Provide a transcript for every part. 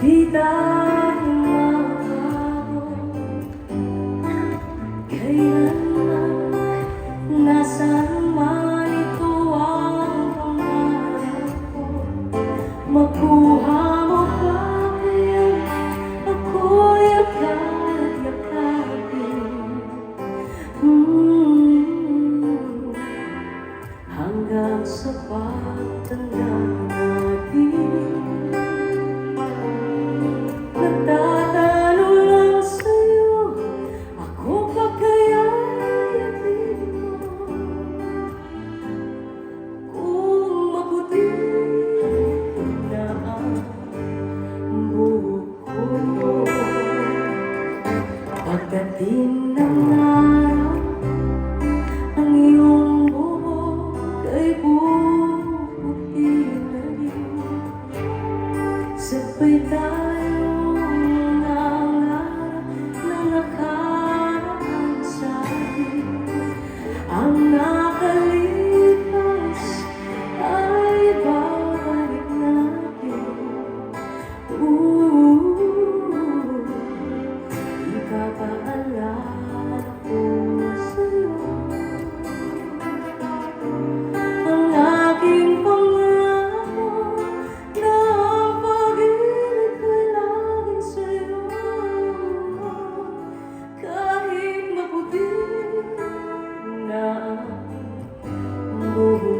di tayo makahabol Kailanman nasaan man ito ko Makuha mo pa kaya ako'y akala Pagdating ng araw Ang iyong buhok ay bubuti na rin Sabay tayong nangarap na nakaraan sa atin. Ang nakalipas ay babalik natin. Ooh, Oh,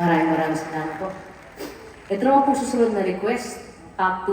Maraming maraming salamat po. Ito naman po susunod na request. Up to